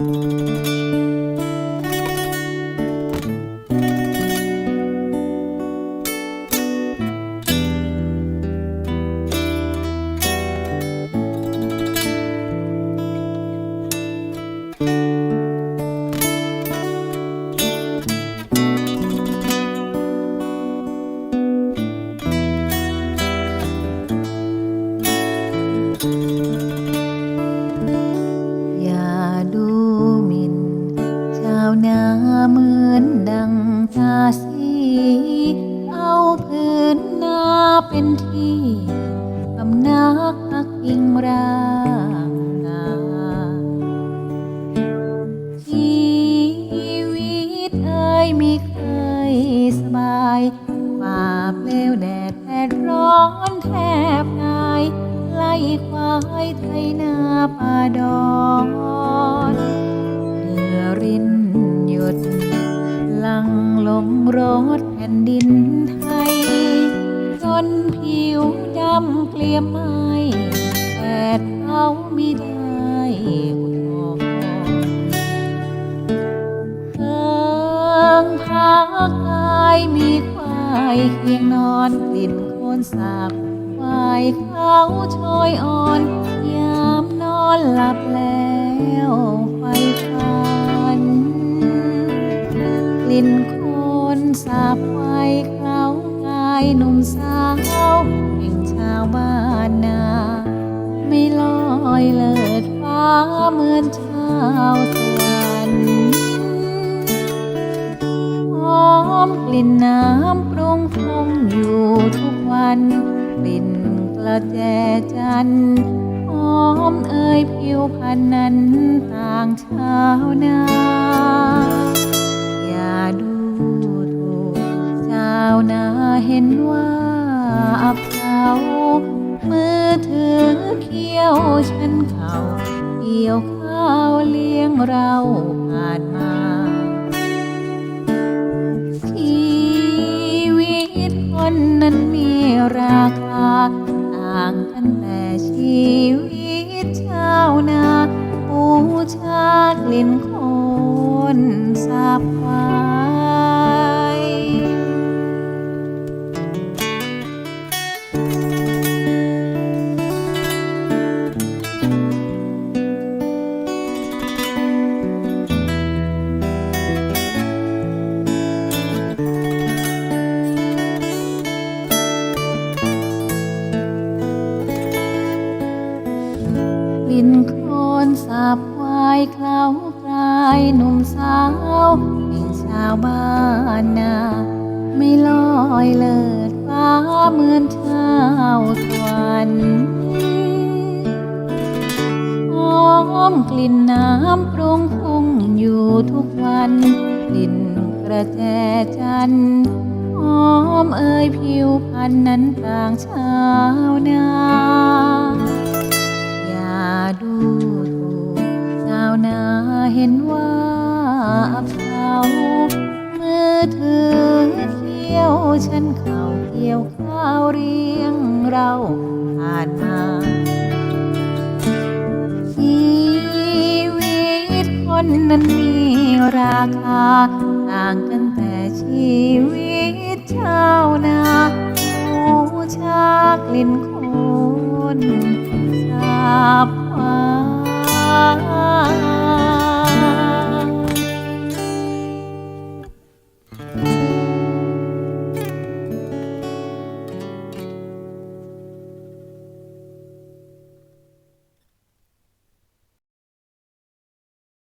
อย่าวนาเหมือนดังทาสี เอาพื้นนาเป็นที่พำนักพักพิงรางนาชีวิตเอ่ยไม่เคยสบายฝ่าเปลวแดดแผดร้อนแทบตาย ไล่ควายไถนาป่าดอน ลังลงรถแผ่นดินไทย จนผิวดำเกลียมไหมแดดเขาไม่ได้อุทธรณ์เพิงพักกายมีควายเคียงนอนกลิ่นโคนสาบควายเขาโชยอ่อน ยามนอนหลับแล้วาบไฟเคล้ากายหนุ่มสาวแห่งชาวบ้านนา ไม่ลอยเลิดฟ้าเหมือนชาวสวรรค์หอมกลิ่นน้ำปรุงฟงอยู่ทุกวันกลิ่นกระแจจันหอมเอ่ยผิวพันธุ์นั้นต่างชาวนา อย่าดูาวนาเห็นว่าอับเขามือถือเขี้ยวฉันเขาเกี่ยวข้าวเลี้ยงเราผ่านมาชีวิตคนนั้นมีราคา ต่างกันแต่ชีวิตชาวนาบูชากลิ่นคนสาบวา ลิ้นโคลนสาบวายเคล้ากลายหนุ่มสาวเป็นชาวบ้านนาไม่ลอยเลิดฟ้าเหมือนชาวสวรรค์หอมกลิ่นน้ำปรุงพุ่งอยู่ทุกวันกลิ่นกระแจจันหอมเอ่ยผิวพันนั้นต่างชาวนา ฉันเข่าเกี่ยวข้าวเรียงเราผ่านมาชีวิตคนนั้นมีราคา ต่างกันแต่ชีวิตชาวนาหูชากลิ่นคนสาบวา